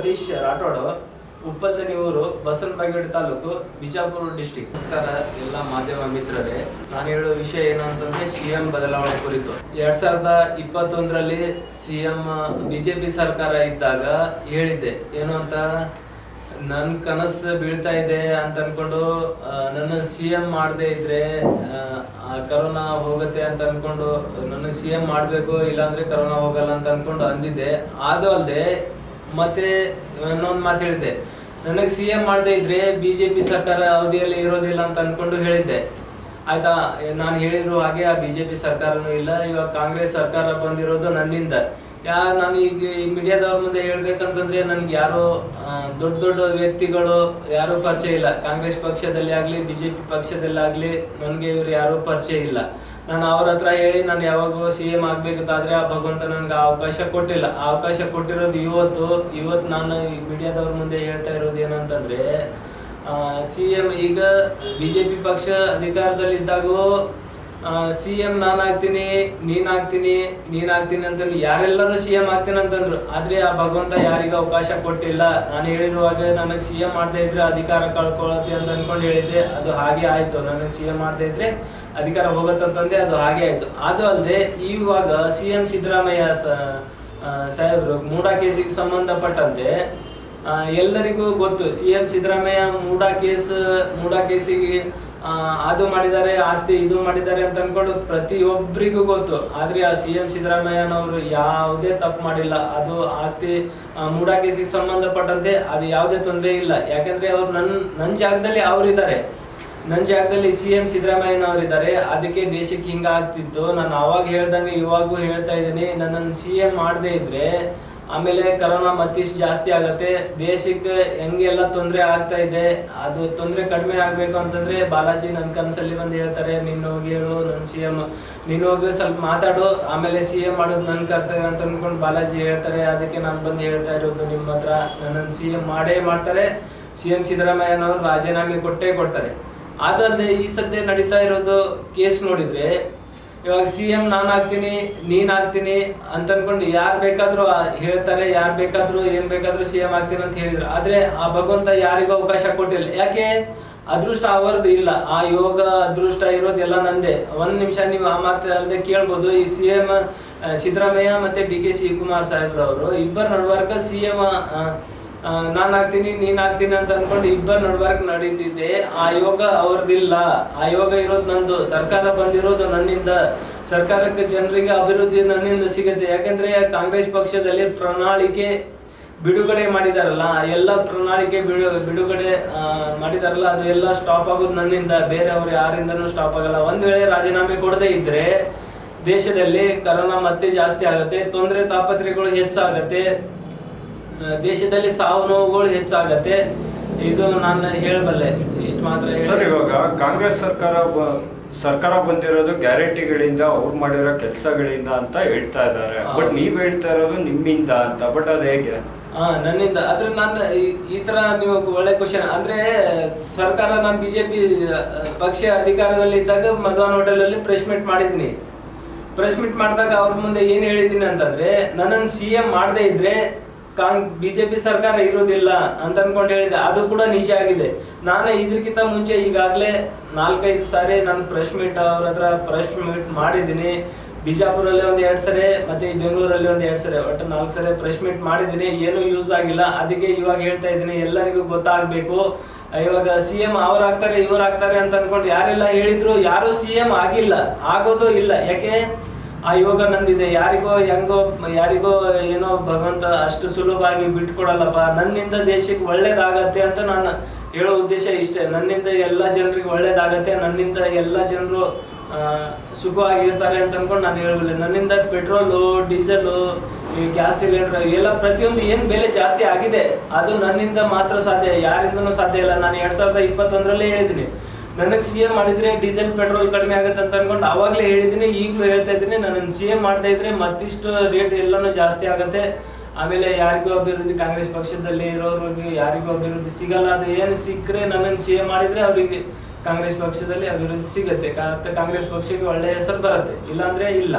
ಸತೀಶ್ ರಾಠೋಡ್ ಉಪ್ಪಲ್ದನಿ ಊರು ಬಸವನಬಾಗೇವಾಡಿ ತಾಲೂಕು ಬಿಜಾಪುರ ಡಿಸ್ಟಿಕ್ ನಮಸ್ಕಾರ ಎಲ್ಲ ಮಾಧ್ಯಮ ಮಿತ್ರರೇ, ನಾನು ಹೇಳೋ ವಿಷಯ ಏನು ಅಂತಂದ್ರೆ ಸಿಎಂ ಬದಲಾವಣೆ ಕುರಿತು. ಎರಡ್ ಸಾವಿರದ ಇಪ್ಪತ್ತೊಂದರಲ್ಲಿ ಸಿಎಂ ಬಿಜೆಪಿ ಸರ್ಕಾರ ಇದ್ದಾಗ ಹೇಳಿದ್ದೆ, ಏನು ಅಂತ? ನನ್ನ ಕನಸು ಬೀಳ್ತಾ ಇದೆ ಅಂತ ಅನ್ಕೊಂಡು ನನ್ನ ಸಿ ಎಂ ಮಾಡದೇ ಇದ್ರೆ ಕರೋನಾ ಹೋಗುತ್ತೆ ಅಂತ ಅನ್ಕೊಂಡು, ನನ್ನ ಸಿ ಎಂ ಮಾಡಬೇಕು, ಇಲ್ಲಾಂದ್ರೆ ಕರೋನಾ ಹೋಗಲ್ಲ ಅಂತ ಅನ್ಕೊಂಡು ಅಂದಿದ್ದೆ. ಅದು ಅಲ್ಲದೆ ಮತ್ತೆ ಇನ್ನೊಂದು ಮಾತು ಹೇಳಿದ್ದೆ. ನನಗೆ ಸಿ ಎಂ ಮಾಡದೇ ಇದ್ರೆ ಬಿಜೆಪಿ ಸರ್ಕಾರ ಅವಧಿಯಲ್ಲಿ ಇರೋದಿಲ್ಲ ಅಂತ ಅನ್ಕೊಂಡು ಹೇಳಿದ್ದೆ. ಆಯ್ತಾ, ನಾನು ಹೇಳಿರೋ ಹಾಗೆ ಆ ಬಿಜೆಪಿ ಸರ್ಕಾರನೂ ಇಲ್ಲ, ಇವಾಗ ಕಾಂಗ್ರೆಸ್ ಸರ್ಕಾರ ಬಂದಿರೋದು ನನ್ನಿಂದ. ಯಾ, ನಾನು ಈಗ ಈ ಮೀಡಿಯಾದವ್ರ ಮುಂದೆ ಹೇಳ್ಬೇಕಂತಂದ್ರೆ ನನ್ಗೆ ಯಾರೋ ದೊಡ್ಡ ದೊಡ್ಡ ವ್ಯಕ್ತಿಗಳು ಯಾರು ಪರಿಚಯ ಇಲ್ಲ. ಕಾಂಗ್ರೆಸ್ ಪಕ್ಷದಲ್ಲಿ ಆಗ್ಲಿ ಬಿಜೆಪಿ ಪಿ ಪಕ್ಷದಲ್ಲಾಗಲಿ ನನಗೆ ಇವ್ರು ಯಾರು ಪರಿಚಯ ಇಲ್ಲ. ನಾನು ಅವ್ರ ಹತ್ರ ಹೇಳಿ ನಾನು ಯಾವಾಗೂ ಸಿ ಎಂ ಆಗ್ಬೇಕಂತಾದ್ರೆ ಆ ಭಗವಂತ ನನ್ಗೆ ಅವಕಾಶ ಕೊಟ್ಟಿಲ್ಲ. ಅವಕಾಶ ಕೊಟ್ಟಿರೋದು ಇವತ್ತು. ಇವತ್ತು ನಾನು ಈ ಮೀಡಿಯಾದವ್ರ ಮುಂದೆ ಹೇಳ್ತಾ ಇರೋದು ಏನಂತಂದ್ರೆ ಸಿ ಎಂ ಈಗ ಬಿಜೆಪಿ ಪಕ್ಷ ಅಧಿಕಾರದಲ್ಲಿದ್ದಾಗೂ ಸಿ ಎಂ ನಾನಾಗ್ತೀನಿ ನೀನ್ ಆಗ್ತೀನಿ ನೀನ್ ಆಗ್ತೀನಿ ಅಂತ ಯಾರೆಲ್ಲರೂ ಸಿ ಎಂ ಆಗ್ತೀನಿ ಅಂತಂದ್ರು. ಆದ್ರೆ ಆ ಭಗವಂತ ಯಾರಿಗೂ ಅವಕಾಶ ಕೊಟ್ಟಿಲ್ಲ. ನಾನು ಹೇಳಿರುವಾಗ ನನಗೆ ಸಿ ಎಂ ಮಾಡ್ತಾ ಇದ್ರೆ ಅಧಿಕಾರ ಕಳ್ಕೊಳತ್ತೆ ಅಂತ ಅನ್ಕೊಂಡು ಹೇಳಿದ್ದೆ. ಅದು ಹಾಗೆ ಆಯ್ತು. ನನಗೆ ಸಿ ಎಂ ಮಾಡ್ತಾ ಇದ್ರೆ ಅಧಿಕಾರ ಹೋಗುತ್ತಂತಂದೆ ಅದು ಹಾಗೆ ಆಯ್ತು. ಅದು ಅಲ್ಲದೆ ಇವಾಗ ಸಿ ಎಂ ಸಿದ್ದರಾಮಯ್ಯ ಸಾಹೇಬ್ರು ಮೂಡಾ ಕೇಸಿಗೆ ಸಂಬಂಧಪಟ್ಟಂತೆ ಎಲ್ಲರಿಗೂ ಗೊತ್ತು. C M Siddaramaiah MUDA case, MUDA ಕೇಸಿಗೆ ಅದು ಮಾಡಿದ್ದಾರೆ, ಆಸ್ತಿ ಇದು ಮಾಡಿದ್ದಾರೆ ಅಂತ ಅನ್ಕೊಂಡು ಪ್ರತಿಯೊಬ್ಬರಿಗೂ ಗೊತ್ತು. ಆದ್ರೆ ಆ ಸಿ ಎಂ ಸಿದ್ದರಾಮಯ್ಯನವರು ಯಾವುದೇ ತಪ್ಪು ಮಾಡಿಲ್ಲ. ಅದು ಆಸ್ತಿ ಮೂಡಾ ಕೇಸಿಗೆ ಸಂಬಂಧಪಟ್ಟಂತೆ ಅದು ಯಾವುದೇ ತೊಂದರೆ ಇಲ್ಲ. ಯಾಕಂದ್ರೆ ಅವ್ರು ನನ್ನ ನನ್ನ ಜಾಗದಲ್ಲಿ ಅವರಿದ್ದಾರೆ. ನನ್ನ ಜಾಗದಲ್ಲಿ ಸಿ ಎಂ ಸಿದ್ದರಾಮಯ್ಯನವರಿದ್ದಾರೆ. ಅದಕ್ಕೆ ದೇಶಕ್ಕೆ ಹಿಂಗಾಗ್ತಿತ್ತು. ನಾನು ಅವಾಗ ಹೇಳ್ದಂಗೆ ಇವಾಗೂ ಹೇಳ್ತಾ ಇದ್ದೀನಿ. ನನ್ನನ್ನು ಸಿ ಎಂ ಮಾಡದೇ ಇದ್ರೆ ಆಮೇಲೆ ಕರೋನಾ ಮತ್ತಿಷ್ಟು ಜಾಸ್ತಿ ಆಗತ್ತೆ. ದೇಶಕ್ಕೆ ಹೆಂಗೆಲ್ಲ ತೊಂದರೆ ಆಗ್ತಾ ಇದೆ, ಅದು ತೊಂದರೆ ಕಡಿಮೆ ಆಗಬೇಕು ಅಂತಂದ್ರೆ ಬಾಲಾಜಿ ನನ್ನ ಕನಸಲ್ಲಿ ಬಂದು ಹೇಳ್ತಾರೆ ನಿನ್ನ ಹೋಗಿ ಹೇಳು ನನ್ನ ಸಿ ಎಂ ನೀನು ಹೋಗಿ ಸ್ವಲ್ಪ ಮಾತಾಡು, ಆಮೇಲೆ ಸಿ ಎಂ ಮಾಡೋದು ನನ್ನ ಕರ್ತವ್ಯ ಅಂತ ಅಂದ್ಕೊಂಡು ಬಾಲಾಜಿ ಹೇಳ್ತಾರೆ. ಅದಕ್ಕೆ ನಾನು ಬಂದು ಹೇಳ್ತಾ ಇರೋದು ನಿಮ್ಮ ಹತ್ರ. ನನ್ನ ಸಿ ಎಂ ಮಾಡೇ ಮಾಡ್ತಾರೆ. ಸಿ ಎಂ ಸಿದ್ದರಾಮಯ್ಯನವರು ರಾಜೀನಾಮೆ ಕೊಟ್ಟೇ ಕೊಡ್ತಾರೆ. ಅದಲ್ಲದೆ ಈ ಸದ್ಯ ನಡೀತಾ ಇರೋದು ಕೇಸ್ ನೋಡಿದ್ರೆ ಇವಾಗ ಸಿ ಎಂ ನಾನು ಆಗ್ತೀನಿ ನೀನ್ ಆಗ್ತೀನಿ ಅಂತ ಅನ್ಕೊಂಡು ಯಾರು ಬೇಕಾದ್ರೂ ಹೇಳ್ತಾರೆ, ಯಾರು ಬೇಕಾದ್ರೂ, ಏನ್ ಬೇಕಾದ್ರೂ ಸಿ ಎಂ ಆಗ್ತೀನಿ ಅಂತ ಹೇಳಿದ್ರು. ಆದ್ರೆ ಆ ಭಗವಂತ ಯಾರಿಗೂ ಅವಕಾಶ ಕೊಟ್ಟಿಲ್ಲ. ಯಾಕೆ? ಅದೃಷ್ಟ ಅವರದ್ದು ಇಲ್ಲ. ಆ ಯೋಗ ಅದೃಷ್ಟ ಇರೋದೆಲ್ಲ ನಂದೇ. ಒಂದ್ ನಿಮಿಷ ನೀವು ಆ ಮಾತು ಅಲ್ಲದೆ ಕೇಳ್ಬೋದು. ಈ ಸಿ ಎಂ ಸಿದ್ದರಾಮಯ್ಯ ಮತ್ತೆ ಡಿ ಕೆ ಶಿವಕುಮಾರ್ ಸಾಹೇಬ್ರವರು ಇಬ್ಬರ ನಡುವರ್ಗ ಸಿ ಎಂ ನಾನ್ ಆಗ್ತೀನಿ, ನೀನ್ ಆಗ್ತೀನಿ ಅಂತ ಅನ್ಕೊಂಡು ಇಬ್ಬರ ನಡ್ಬಾರ್ಕ್ ನಡೀತಿದ್ದೆ. ಆ ಯೋಗ ಅವ್ರದ್ದಿಲ್ಲ ಆ ಯೋಗ ಇರೋದು ನಂದು. ಸರ್ಕಾರ ಬಂದಿರೋದು ನನ್ನಿಂದ. ಸರ್ಕಾರಕ್ಕೆ ಜನರಿಗೆ ಅಭಿವೃದ್ಧಿ ನನ್ನಿಂದ ಸಿಗುತ್ತೆ. ಯಾಕಂದ್ರೆ ಕಾಂಗ್ರೆಸ್ ಪಕ್ಷದಲ್ಲಿ ಪ್ರಣಾಳಿಕೆ ಬಿಡುಗಡೆ ಮಾಡಿದಾರಲ್ಲ ಎಲ್ಲ ಪ್ರಣಾಳಿಕೆ ಬಿಡು, ಬಿಡುಗಡೆ ಮಾಡಿದಾರಲ್ಲ ಅದು ಎಲ್ಲ ಸ್ಟಾಪ್ ಆಗೋದು ನನ್ನಿಂದ. ಬೇರೆಯವರು ಯಾರಿಂದನೂ ಸ್ಟಾಪ್ ಆಗಲ್ಲ. ಒಂದ್ ವೇಳೆ ರಾಜೀನಾಮೆ ಕೊಡದೇ ಇದ್ರೆ ದೇಶದಲ್ಲಿ ಕರೋನಾ ಮತ್ತೆ ಜಾಸ್ತಿ ಆಗುತ್ತೆ. ತೊಂದರೆ ತಾಪತ್ರೆಗಳು ಹೆಚ್ಚಾಗತ್ತೆ. ದೇಶದಲ್ಲಿ ಸಾವು ನೋವುಗಳು ಹೆಚ್ಚಾಗತ್ತೆ. ಇದು ನಾನು ಹೇಳಬಲ್ಲೆ. ಇಷ್ಟು ಮಾತ್ರ ಸರ್ ಇವಾಗ ಕಾಂಗ್ರೆಸ್ ಸರ್ಕಾರ ಸರ್ಕಾರ ಬಂದಿರೋದು ಗ್ಯಾರಂಟಿಗಳಿಂದ ಅವ್ರು ಮಾಡಿರೋ ಕೆಲಸಗಳಿಂದ ಅಂತ ಹೇಳ್ತಾ ಇದ್ದಾರೆ. ಬಟ್ ನೀವ್ ಹೇಳ್ತಾ ಇರೋದು ನಿಮ್ಮಿಂದ ಅಂತ. ಬಟ್ ಅದು ಹೇಗೆ? ಆ, ನನ್ನಿಂದ. ಆದ್ರೆ ನಾನು ಈ- ಈ ತರ ನೀವು ಒಳ್ಳೆ ಕ್ವಶನ್ ಅಂದ್ರೆ ಸರ್ಕಾರ ನಾನು ಬಿಜೆಪಿ ಪಕ್ಷ ಅಧಿಕಾರದಲ್ಲಿ ಇದ್ದಾಗ ಮಧುವನ್ ಹೋಟೆಲ್ ಅಲ್ಲಿ ಪ್ರೆಸ್ ಮೀಟ್ ಮಾಡಿದ್ನಿ. ಪ್ರೆಸ್ ಮೀಟ್ ಮಾಡಿದಾಗ ಅವ್ರ ಮುಂದೆ ಏನ್ ಹೇಳಿದ್ದೀನಿ ಅಂತಂದ್ರೆ ನನ್ನನ್ನು ಸಿ ಎಂ ಮಾಡದೇ ಇದ್ರೆ ಕಾಂಗ್ ಬಿಜೆಪಿ ಸರ್ಕಾರ ಇರೋದಿಲ್ಲ ಅಂತ ಅನ್ಕೊಂಡು ಹೇಳಿದೆ. ಅದು ಕೂಡ ನಿಜ ಆಗಿದೆ. ನಾನು ಇದಕ್ಕಿಂತ ಮುಂಚೆ ಈಗಾಗಲೇ ನಾಲ್ಕೈದು ಸಾರಿ ನಾನು ಪ್ರೆಸ್ ಮೀಟ್ ಅವ್ರ ಹತ್ರ ಪ್ರೆಸ್ ಮೀಟ್ ಮಾಡಿದ್ದೀನಿ. ಬಿಜಾಪುರಲ್ಲಿ ಒಂದು ಎರಡು ಸರಿ, ಮತ್ತೆ ಬೆಂಗಳೂರಲ್ಲಿ ಒಂದು ಎರಡು ಸರಿ, ಒಟ್ಟು ನಾಲ್ಕು ಸರಿ ಪ್ರೆಸ್ ಮೀಟ್ ಮಾಡಿದ್ದೀನಿ. ಏನು ಯೂಸ್ ಆಗಿಲ್ಲ. ಅದಕ್ಕೆ ಇವಾಗ ಹೇಳ್ತಾ ಇದ್ದೀನಿ, ಎಲ್ಲರಿಗೂ ಗೊತ್ತಾಗಬೇಕು. ಇವಾಗ ಸಿ ಎಂ ಅವ್ರು ಆಗ್ತಾರೆ ಇವ್ರು ಆಗ್ತಾರೆ ಅಂತ ಅನ್ಕೊಂಡು ಯಾರೆಲ್ಲ ಹೇಳಿದ್ರು, ಯಾರು ಸಿ ಎಂ ಆಗಿಲ್ಲ. ಆಗೋದು ಇಲ್ಲ. ಯಾಕೆ? ಆ ಯೋಗ ನಂದಿದೆ. ಯಾರಿಗೋ, ಹೆಂಗೋ, ಯಾರಿಗೋ ಏನೋ ಭಗವಂತ ಅಷ್ಟು ಸುಲಭವಾಗಿ ಬಿಟ್ಕೊಡಲ್ಲಪ್ಪ. ನನ್ನಿಂದ ದೇಶಕ್ಕೆ ಒಳ್ಳೇದಾಗತ್ತೆ ಅಂತ ನಾನು ಹೇಳೋ ಉದ್ದೇಶ ಇಷ್ಟೇ. ನನ್ನಿಂದ ಎಲ್ಲ ಜನರಿಗೆ ಒಳ್ಳೇದಾಗತ್ತೆ. ನನ್ನಿಂದ ಎಲ್ಲ ಜನರು ಸುಖವಾಗಿರ್ತಾರೆ ಅಂತ ಅನ್ಕೊಂಡು ನಾನು ಹೇಳಬಲ್ಲೆ ನನ್ನಿಂದ ಪೆಟ್ರೋಲು, ಡೀಸೆಲು, ಈ ಗ್ಯಾಸ್ ಸಿಲಿಂಡರ್ ಎಲ್ಲ ಪ್ರತಿಯೊಂದು ಏನು ಬೆಲೆ ಜಾಸ್ತಿ ಆಗಿದೆ, ಅದು ನನ್ನಿಂದ ಮಾತ್ರ ಸಾಧ್ಯ. ಯಾರಿಂದನೂ ಸಾಧ್ಯ ಇಲ್ಲ. ನಾನು ಎರಡು ಸಾವಿರದ ಇಪ್ಪತ್ತೊಂದರಲ್ಲೇ ಹೇಳಿದ್ದೀನಿ. ನನಗೆ ಸಿ ಎಂ ಮಾಡಿದ್ರೆ ಡೀಸೆಲ್ ಪೆಟ್ರೋಲ್ ಕಡಿಮೆ ಆಗುತ್ತೆ ಅಂತ ಅನ್ಕೊಂಡು ಅವಾಗಲೇ ಹೇಳಿದ್ದೀನಿ ಈಗಲೂ ಹೇಳ್ತಾ ಇದ್ದೀನಿ ನಾನು ಸಿ ಎಂ ಮಾಡ್ತಾ ಇದ್ರೆ ಮತ್ತಿಷ್ಟು ರೇಟ್ ಎಲ್ಲನೂ ಜಾಸ್ತಿ ಆಗುತ್ತೆ. ಆಮೇಲೆ ಯಾರಿಗೂ ಅಭಿವೃದ್ಧಿ, ಕಾಂಗ್ರೆಸ್ ಪಕ್ಷದಲ್ಲಿ ಇರೋರಿಗೆ ಯಾರಿಗೂ ಅಭಿವೃದ್ಧಿ ಸಿಗಲ್ಲ. ಅದು ಏನು ಸಿಕ್ಕರೆ ನನ್ನನ್ನು ಸಿ ಎಂ ಮಾಡಿದ್ರೆ ಅವರಿಗೆ ಕಾಂಗ್ರೆಸ್ ಪಕ್ಷದಲ್ಲಿ ಅಭಿವೃದ್ಧಿ ಸಿಗುತ್ತೆ. ಕಾಂಗ್ರೆಸ್ ಪಕ್ಷಕ್ಕೆ ಒಳ್ಳೆಯ ಹೆಸರು ಬರುತ್ತೆ. ಇಲ್ಲಾಂದ್ರೆ ಇಲ್ಲ.